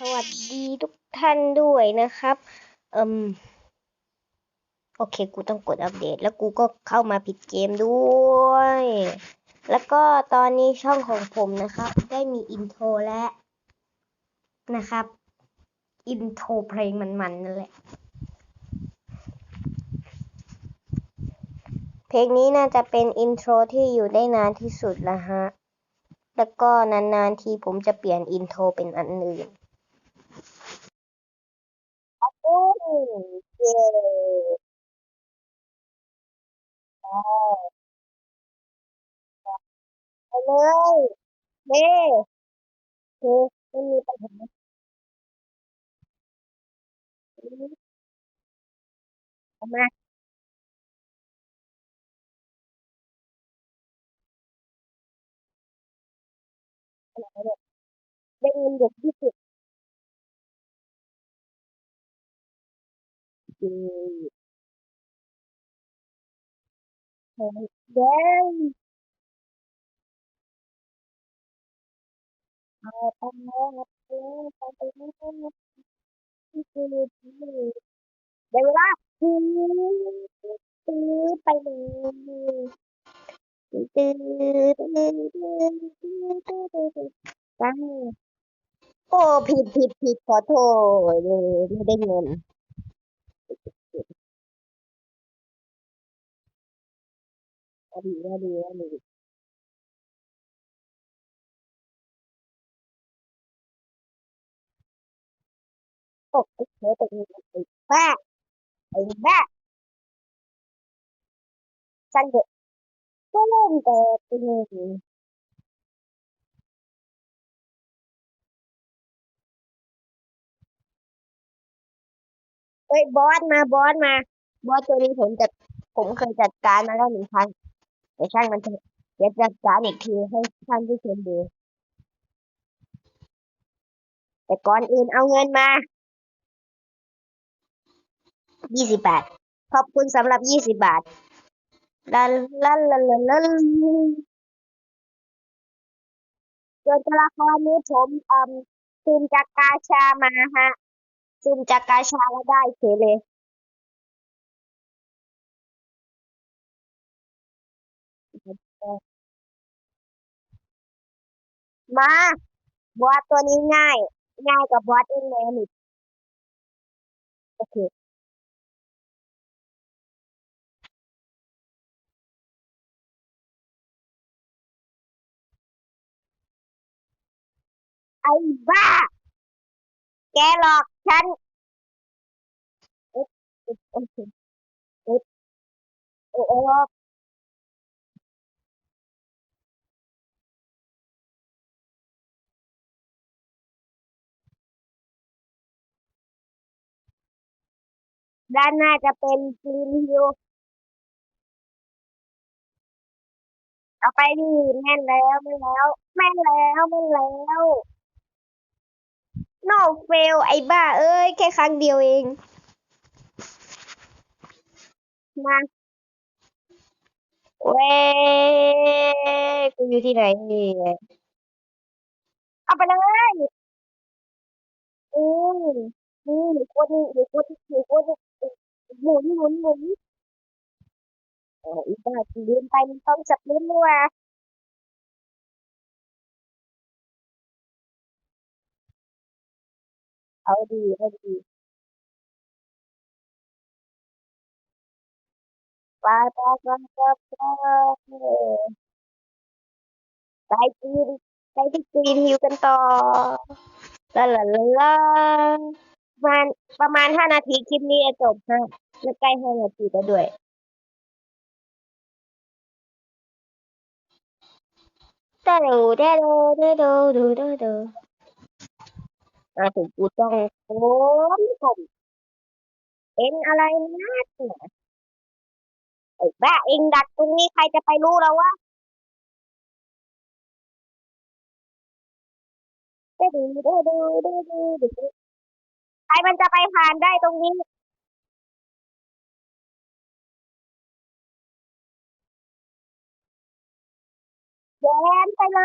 สวัสดีทุกท่านด้วยนะครับเอืมโอเค กูต้องกดอัปเดต แล้วกูก็เข้ามาผิดเกมด้วย แล้วก็ตอนนี้ช่องของผมนะครับ ได้มีอินโทรแล้วนะครับ อินโทรเพลงมันๆนั่นแหละ เพลงนี้น่าจะเป็นอินโทรที่อยู่ได้นานที่สุดละฮะ แล้วก็นานๆทีผมจะเปลี่ยนอินโทรเป็นอันอื่น โอ้เย้ไปเลยเย้โอเคไม่มีปัญหาเอามาได้เงินเด็กที่สุดเย้เย้เอาไปเลยเอาไปเลยเอาไปเลยที่สุด ได้เวลาซื้อซื้อไปเลยตื้อตื้อตื้อตื้อตื้อตื้อตื้อตั้งโอ้ผิดผิดผิดขอโทษไม่ได้เงิน อดีอดีอดีโอ้ไอ้เธอตรงนี้ไอ้บ้าไอ้บ้าฉันเด็กก็เล่นแต่ตัวนี้เอ้ยบอสมาบอสมา บอสตัวนี้ผมจัดผมเคยจัดการมาแล้วหนึ่งครั้ง แต่ช่างมันเถอะเดี๋ยวจัดการอีกทีให้ท่านผู้ชมดู แต่ก่อนอื่นเอาเงินมายี่สิบบาท ขอบคุณสำหรับยี่สิบบาทลาลาลาลาลาโดยตัวละครนี้ผมอืมซึมจากกาชามาฮะซึมจากกาชาแล้วได้เฉยเลย มา บอสตัวนี้ง่าย ง่ายกว่าบอสองเลยนี่โอเคไอ้บ้า แกหลอกฉันเอ๊ะเอ๊ะโอเคเอ๊ะโอ้ ด้านหน้าจะเป็นกรีนฮิลเอาไปดิแม่นแล้วแม่นแล้ว แม่นแล้วแม่นแล้ว no fail ไอ้บ้า เอ้ย แค่ครั้งเดียวเอง มาเว้ยกูอยู่ที่ไหนเนี่เอาไปเลยอืมนี่หรือคนหรือคนหรือคนนหนหมุนเอออีบ้าลืมไปมันต้อ งจับลิ้นด้วยเอาดีเอาดีไปไปไปไปไปไปกินไปที่กรี นฮิลกันต่อลาลาลาลาประมาณประมาณห้านาทีคลิปนี้จะจบฮะแล้วใกล้ห้านาทีแล้วด้วยเด้อเด้อเด้อเด้อเด้อเด้อเด้อมาถึงกูต้องโอ้มผมเป็นอะไรนะไอ้บ้าเองดักตรงนี้ใครจะไปรู้แล้ววะเด้อเด้อเด้อเด้อเด้อเด้อเด้อ ใครมันจะไปผ่านได้ตรงนี้แย้ไปเลย